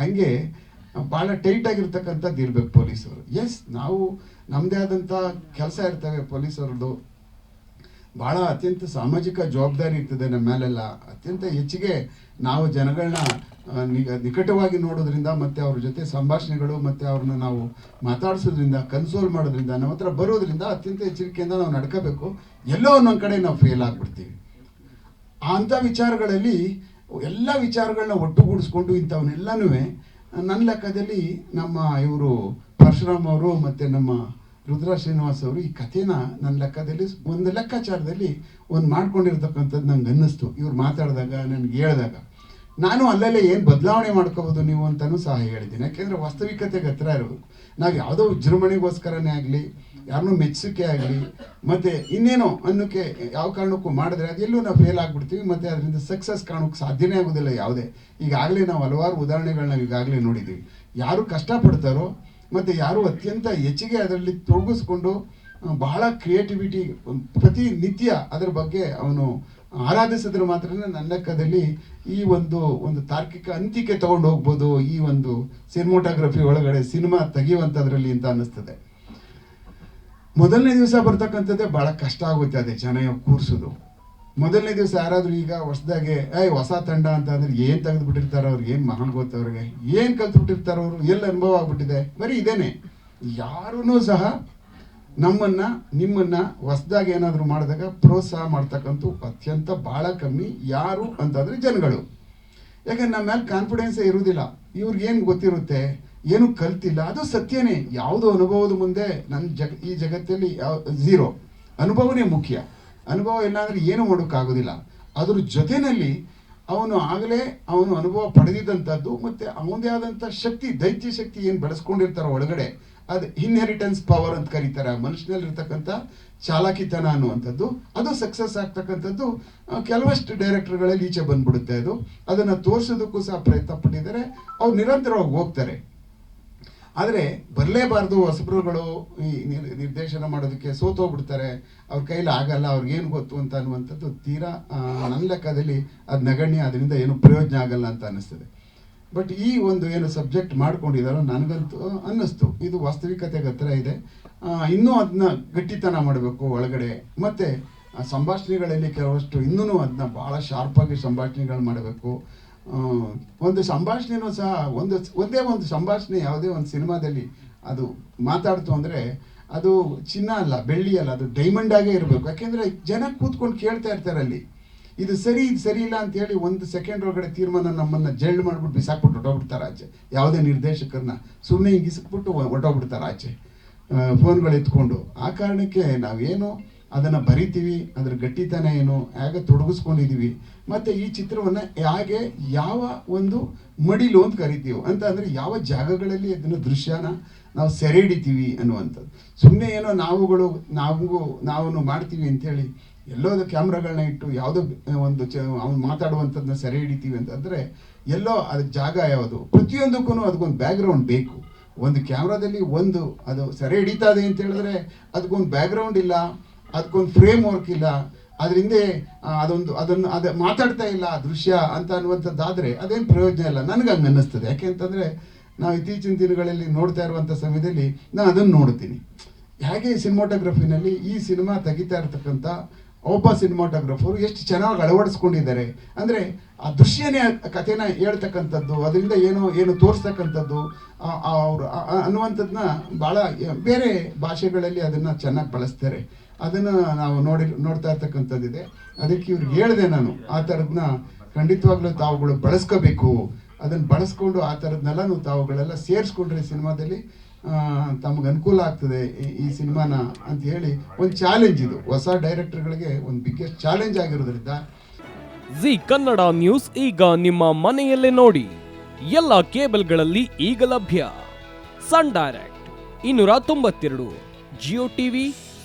ಹಂಗೆ ಭಾಳ ಟೈಟ್ ಆಗಿರ್ತಕ್ಕಂಥದ್ದು ಇರ್ಬೇಕು ಪೊಲೀಸರು ಎಸ್ ನಾವು ನಮ್ಮದೇ ಆದಂಥ ಕೆಲಸ ಇರ್ತವೆ ಪೊಲೀಸರದು ಭಾಳ ಅತ್ಯಂತ ಸಾಮಾಜಿಕ ಜವಾಬ್ದಾರಿ ಇರ್ತದೆ ನಮ್ಮ ಮೇಲೆಲ್ಲ. ಅತ್ಯಂತ ಹೆಚ್ಚಿಗೆ ನಾವು ಜನಗಳನ್ನ ನಿಕಟವಾಗಿ ನೋಡೋದ್ರಿಂದ ಮತ್ತು ಅವ್ರ ಜೊತೆ ಸಂಭಾಷಣೆಗಳು ಮತ್ತು ಅವ್ರನ್ನ ನಾವು ಮಾತಾಡಿಸೋದ್ರಿಂದ ಕನ್ಸೋಲ್ ಮಾಡೋದ್ರಿಂದ, ನಮ್ಮ ಹತ್ರ ಬರೋದ್ರಿಂದ ಅತ್ಯಂತ ಎಚ್ಚರಿಕೆಯಿಂದ ನಾವು ನಡ್ಕೋಬೇಕು. ಎಲ್ಲೋ ಒಂದೊಂದು ಕಡೆ ನಾವು ಫೇಲ್ ಆಗಿಬಿಡ್ತೀವಿ. ಅಂಥ ವಿಚಾರಗಳಲ್ಲಿ ಎಲ್ಲ ವಿಚಾರಗಳನ್ನ ಒಟ್ಟುಗೂಡಿಸ್ಕೊಂಡು ಇಂಥವನ್ನೆಲ್ಲನೂ ನನ್ನ ಲೆಕ್ಕದಲ್ಲಿ ನಮ್ಮ ಇವರು ಪರಶುರಾಮ್ ಅವರು ಮತ್ತು ನಮ್ಮ ರುದ್ರ ಶ್ರೀನಿವಾಸ್ ಅವರು ಈ ಕಥೆನ ನನ್ನ ಲೆಕ್ಕದಲ್ಲಿ ಒಂದು ಲೆಕ್ಕಾಚಾರದಲ್ಲಿ ಒಂದು ಮಾಡ್ಕೊಂಡಿರ್ತಕ್ಕಂಥದ್ದು ನಂಗೆ ಅನ್ನಿಸ್ತು. ಇವ್ರು ಮಾತಾಡಿದಾಗ, ನನಗೆ ಹೇಳಿದಾಗ. ನಾನು ಅಲ್ಲಲ್ಲೇ ಏನು ಬದಲಾವಣೆ ಮಾಡ್ಕೋಬೋದು ನೀವು ಅಂತಲೂ ಸಹ ಹೇಳಿದ್ದೀನಿ. ಯಾಕೆಂದರೆ ವಾಸ್ತವಿಕತೆಗೆ ಹತ್ರ ಇರಬೇಕು ನಾವು ಯಾವುದೋ ವಿಜೃಂಭಣೆಗೋಸ್ಕರನೇ ಆಗಲಿ ಯಾರನ್ನೂ ಮೆಚ್ಚುಗೆ ಆಗಲಿ, ಮತ್ತು ಇನ್ನೇನೋ ಅನ್ನೋಕ್ಕೆ ಯಾವ ಕಾರಣಕ್ಕೂ ಮಾಡಿದ್ರೆ ಅದೆಲ್ಲೂ ನಾವು ಫೇಲ್ ಆಗಿಬಿಡ್ತೀವಿ, ಮತ್ತು ಅದರಿಂದ ಸಕ್ಸಸ್ ಕಾಣೋಕ್ಕೆ ಸಾಧ್ಯನೇ ಆಗೋದಿಲ್ಲ ಯಾವುದೇ. ಈಗಾಗಲೇ ನಾವು ಹಲವಾರು ಉದಾಹರಣೆಗಳನ್ನ ಈಗಾಗಲೇ ನೋಡಿದ್ದೀವಿ. ಯಾರು ಕಷ್ಟಪಡ್ತಾರೋ, ಮತ್ತು ಯಾರು ಅತ್ಯಂತ ಹೆಚ್ಚಿಗೆ ಅದರಲ್ಲಿ ತೊಡಗಿಸ್ಕೊಂಡು ಬಹಳ ಕ್ರಿಯೇಟಿವಿಟಿ ಪ್ರತಿ ನಿತ್ಯ ಅದರ ಬಗ್ಗೆ ಅವನು ಆರಾಧಿಸಿದ್ರೆ ಮಾತ್ರ ನನ್ನ ಲೆಕ್ಕದಲ್ಲಿ ಈ ಒಂದು ಒಂದು ತಾರ್ಕಿಕ ಅಂತಿಕೆ ತಗೊಂಡು ಹೋಗ್ಬೋದು ಈ ಒಂದು ಸಿನಿಮೋಟೋಗ್ರಫಿ ಒಳಗಡೆ ಸಿನಿಮಾ ತೆಗೆಯುವಂಥದ್ರಲ್ಲಿ ಅಂತ ಅನ್ನಿಸ್ತದೆ. ಮೊದಲನೇ ದಿವಸ ಬರ್ತಕ್ಕಂಥದ್ದೇ ಭಾಳ ಕಷ್ಟ ಆಗುತ್ತೆ ಅದೇ ಜನ ಕೂರಿಸೋದು. ಮೊದಲನೇ ದಿವಸ ಯಾರಾದರೂ ಈಗ ಹೊಸದಾಗೆ ಏಯ್ ಹೊಸ ತಂಡ ಅಂತ ಅಂದ್ರೆ ಏನು ತೆಗೆದು ಬಿಟ್ಟಿರ್ತಾರೆ ಅವ್ರಿಗೆ ಏನು ಮಹಾನ್ ಗೊತ್ತವ್ರಿಗೆ ಏನು ಕಲ್ತು ಬಿಟ್ಟಿರ್ತಾರೆ ಅವರು, ಎಲ್ಲಿ ಅನುಭವ ಆಗ್ಬಿಟ್ಟಿದೆ? ಬರೀ ಇದೇನೆ. ಯಾರೂ ಸಹ ನಮ್ಮನ್ನ, ನಿಮ್ಮನ್ನ ಹೊಸದಾಗಿ ಏನಾದರೂ ಮಾಡಿದಾಗ ಪ್ರೋತ್ಸಾಹ ಮಾಡ್ತಕ್ಕಂಥ ಅತ್ಯಂತ ಭಾಳ ಕಮ್ಮಿ, ಯಾರು ಅಂತಂದ್ರೆ ಜನಗಳು. ಯಾಕಂದ್ರೆ ನಮ್ಮ ಮೇಲೆ ಕಾನ್ಫಿಡೆನ್ಸೇ ಇರುವುದಿಲ್ಲ ಇವ್ರಿಗೇನು ಗೊತ್ತಿರುತ್ತೆ? ಏನು ಕಲ್ತಿಲ್ಲ. ಅದು ಸತ್ಯನೇ. ಯಾವುದೋ ಅನುಭವದ ಮುಂದೆ ನನ್ನ ಜಗ, ಈ ಜಗತ್ತಲ್ಲಿ ಯಾವ ಝೀರೋ ಅನುಭವನೇ ಮುಖ್ಯ. ಅನುಭವ ಇಲ್ಲಾಂದರೆ ಏನು ಮಾಡೋಕ್ಕಾಗೋದಿಲ್ಲ. ಅದ್ರ ಜೊತೆಯಲ್ಲಿ ಅವನು ಆಗಲೇ ಅವನು ಅನುಭವ ಪಡೆದಿದ್ದಂಥದ್ದು ಮತ್ತು ಅವನದೇ ಆದಂಥ ಶಕ್ತಿ, ದೈತ್ಯ ಶಕ್ತಿ ಏನು ಬೆಳೆಸ್ಕೊಂಡಿರ್ತಾರೋ ಒಳಗಡೆ, ಅದು ಇನ್ಹೆರಿಟೆನ್ಸ್ ಪವರ್ ಅಂತ ಕರೀತಾರೆ. ಆ ಮನುಷ್ಯನಲ್ಲಿ ಇರ್ತಕ್ಕಂಥ ಚಾಲಾಕಿತನ ಅನ್ನುವಂಥದ್ದು. ಅದು ಸಕ್ಸಸ್ ಆಗ್ತಕ್ಕಂಥದ್ದು. ಕೆಲವಷ್ಟು ಡೈರೆಕ್ಟರ್ಗಳಲ್ಲಿ ಈಚೆ ಬಂದ್ಬಿಡುತ್ತೆ ಅದು. ಅದನ್ನು ತೋರಿಸೋದಕ್ಕೂ ಸಹ ಪ್ರಯತ್ನ ಪಟ್ಟಿದ್ದಾರೆ. ಅವ್ರು ನಿರಂತರವಾಗಿ ಹೋಗ್ತಾರೆ. ಆದರೆ ಬರಲೇಬಾರ್ದು ಹೊಸಬ್ರುಗಳು ಈ ನಿರ್- ನಿರ್ದೇಶನ ಮಾಡೋದಕ್ಕೆ ಸೋತೋಗ್ಬಿಡ್ತಾರೆ. ಅವ್ರ ಕೈಲಿ ಆಗಲ್ಲ ಅವ್ರಿಗೇನು ಗೊತ್ತು ಅಂತ ಅನ್ನುವಂಥದ್ದು ತೀರಾ ನನ್ನ ಲೆಕ್ಕದಲ್ಲಿ ಅದು ನಗಣ್ಯ, ಅದರಿಂದ ಏನು ಪ್ರಯೋಜನ ಆಗಲ್ಲ ಅಂತ ಅನ್ನಿಸ್ತದೆ. ಬಟ್ ಈ ಒಂದು ಏನು ಸಬ್ಜೆಕ್ಟ್ ಮಾಡ್ಕೊಂಡಿದ್ದಾರೋ ನನಗಂತೂ ಅನ್ನಿಸ್ತು. ಇದು ವಾಸ್ತವಿಕತೆಗೆ ಹತ್ರ ಇದೆ. ಇನ್ನೂ ಅದನ್ನ ಗಟ್ಟಿತನ ಮಾಡಬೇಕು ಒಳಗಡೆ. ಮತ್ತು ಸಂಭಾಷಣೆಗಳಲ್ಲಿ ಕೆಲವಷ್ಟು ಇನ್ನೂ ಅದನ್ನ ಭಾಳ ಶಾರ್ಪಾಗಿ ಸಂಭಾಷಣೆಗಳು ಮಾಡಬೇಕು. ಒಂದು ಸಂಭಾಷಣೆನೂ ಸಹ ಒಂದು ಒಂದೇ ಒಂದು ಸಂಭಾಷಣೆ ಯಾವುದೇ ಒಂದು ಸಿನಿಮಾದಲ್ಲಿ ಅದು ಮಾತಾಡ್ತು ಅಂದರೆ ಅದು ಚಿನ್ನ ಅಲ್ಲ, ಬೆಳ್ಳಿ ಅಲ್ಲ, ಅದು ಡೈಮಂಡಾಗೇ ಇರಬೇಕು. ಯಾಕೆಂದರೆ ಜನ ಕೂತ್ಕೊಂಡು ಕೇಳ್ತಾ ಇರ್ತಾರೆ ಅಲ್ಲಿ. ಇದು ಸರಿ ಇದು ಸರಿ ಇಲ್ಲ ಅಂತ ಹೇಳಿ ಒಂದು ಸೆಕೆಂಡ್ ಒಳಗಡೆ ತೀರ್ಮಾನ ನಮ್ಮನ್ನು ಜಲ್ಡ್ ಮಾಡಿಬಿಟ್ಟು ಬಿಸಾಕ್ಬಿಟ್ಟು ಹೊಟ್ಟೋಗ್ಬಿಡ್ತಾರೆ ಆಚೆ. ಯಾವುದೇ ನಿರ್ದೇಶಕರನ್ನ ಸುಮ್ಮನೆ ಹಿಂಗಿಸ್ಬಿಟ್ಟು ಹೊಟ್ಟೋಗ್ಬಿಡ್ತಾರೆ ಆಚೆ. ಫೋನ್ಗಳು ಎತ್ಕೊಂಡು. ಆ ಕಾರಣಕ್ಕೆ ನಾವೇನು ಅದನ್ನು ಬರಿತೀವಿ, ಅದರ ಗಟ್ಟಿತನ ಏನು, ಹೇಗೆ ತೊಡಗಿಸ್ಕೊಂಡಿದ್ದೀವಿ ಮತ್ತು ಈ ಚಿತ್ರವನ್ನು ಹೇಗೆ ಯಾವ ಒಂದು ಮಡಿಲು ಅಂತ ಕರಿತೀವಿ, ಅಂತ ಅಂದರೆ ಯಾವ ಜಾಗಗಳಲ್ಲಿ ಅದನ್ನು ದೃಶ್ಯನ ನಾವು ಸೆರೆ ಹಿಡಿತೀವಿ ಅನ್ನುವಂಥದ್ದು. ಸುಮ್ಮನೆ ಏನೋ ನಾವುಗಳು, ನಾವು ನಾವು ಮಾಡ್ತೀವಿ ಅಂಥೇಳಿ ಎಲ್ಲೋದು ಕ್ಯಾಮ್ರಾಗಳನ್ನ ಇಟ್ಟು ಯಾವುದೋ ಒಂದು ಚ, ಅವ್ನು ಮಾತಾಡುವಂಥದ್ದನ್ನ ಸೆರೆ ಹಿಡಿತೀವಿ ಅಂತಂದರೆ ಎಲ್ಲೋ ಅದು ಜಾಗ ಯಾವುದು ಪ್ರತಿಯೊಂದಕ್ಕೂ ಅದಕ್ಕೊಂದು ಬ್ಯಾಕ್ಗ್ರೌಂಡ್ ಬೇಕು. ಒಂದು ಕ್ಯಾಮ್ರಾದಲ್ಲಿ ಒಂದು ಅದು ಸೆರೆ ಹಿಡಿತಾ ಇದೆ ಅಂತ ಹೇಳಿದ್ರೆ ಅದಕ್ಕೊಂದು ಬ್ಯಾಕ್ಗ್ರೌಂಡ್ ಇಲ್ಲ. ಅದಕ್ಕೊಂದು ಫ್ರೇಮ್ ವರ್ಕ್ ಇಲ್ಲ. ಅದರಿಂದ ಅದೊಂದು, ಅದನ್ನು, ಅದು ಮಾತಾಡ್ತಾ ಇಲ್ಲ ದೃಶ್ಯ ಅಂತ ಅನ್ನುವಂಥದ್ದಾದರೆ ಅದೇನು ಪ್ರಯೋಜನ ಇಲ್ಲ. ನನಗೆ ಹಂಗೆ ಅನ್ನಿಸ್ತದೆ. ಯಾಕೆ ಅಂತಂದರೆ, ನಾವು ಇತ್ತೀಚಿನ ದಿನಗಳಲ್ಲಿ ನೋಡ್ತಾ ಇರುವಂಥ ಸಮಯದಲ್ಲಿ ನಾನು ಅದನ್ನು ನೋಡ್ತೀನಿ. ಹೇಗೆ ಸಿನಿಮಾಟೋಗ್ರಫಿನಲ್ಲಿ ಈ ಸಿನಿಮಾ ತೆಗಿತಾ ಇರ್ತಕ್ಕಂಥ ಒಬ್ಬ ಸಿನಿಮಾಟೋಗ್ರಫರು ಎಷ್ಟು ಚೆನ್ನಾಗಿ ಅಳವಡಿಸ್ಕೊಂಡಿದ್ದಾರೆ. ಅಂದರೆ ಆ ದೃಶ್ಯನೇ, ಕಥೆನ ಹೇಳ್ತಕ್ಕಂಥದ್ದು, ಅದರಿಂದ ಏನೋ, ಏನು ತೋರಿಸ್ತಕ್ಕಂಥದ್ದು ಅವರು ಅನ್ನುವಂಥದ್ದನ್ನ ಭಾಳ ಬೇರೆ ಭಾಷೆಗಳಲ್ಲಿ ಅದನ್ನು ಚೆನ್ನಾಗಿ ಬಳಸ್ತಾರೆ. ಅದನ್ನು ನಾವು ನೋಡಿ, ನೋಡ್ತಾ ಇರ್ತಕ್ಕಂಥದ್ದಿದೆ. ಅದಕ್ಕೆ ಇವ್ರಿಗೆ ಹೇಳಿದೆ ನಾನು, ಆ ಥರದನ್ನ ಖಂಡಿತವಾಗ್ಲೂ ತಾವುಗಳು ಬಳಸ್ಕೋಬೇಕು. ಅದನ್ನು ಬಳಸ್ಕೊಂಡು ಆ ಥರದ್ನೆಲ್ಲ ತಾವುಗಳೆಲ್ಲ ಸೇರಿಸ್ಕೊಂಡ್ರೆ ಸಿನಿಮಾದಲ್ಲಿ ತಮಗೆ ಅನುಕೂಲ ಆಗ್ತದೆ ಈ- ಸಿನಿಮಾನ ಅಂತ ಹೇಳಿ ಒಂದು ಚಾಲೆಂಜ್ ಇದು. ಹೊಸ ಡೈರೆಕ್ಟರ್ಗಳಿಗೆ ಒಂದು ಬಿಗ್ಗೆಸ್ಟ್ ಚಾಲೆಂಜ್ ಆಗಿರೋದ್ರಿಂದ. ಜಿ ಕನ್ನಡ ನ್ಯೂಸ್ ಈಗ ನಿಮ್ಮ ಮನೆಯಲ್ಲೇ ನೋಡಿ. ಎಲ್ಲ ಕೇಬಲ್ಗಳಲ್ಲಿ ಈಗ ಲಭ್ಯ. ಸನ್ ಡೈರೆಕ್ಟ್, ಇನ್ನೂರ ತೊಂಬತ್ತೆರಡು, ಜಿಯೋ ಟಿವಿ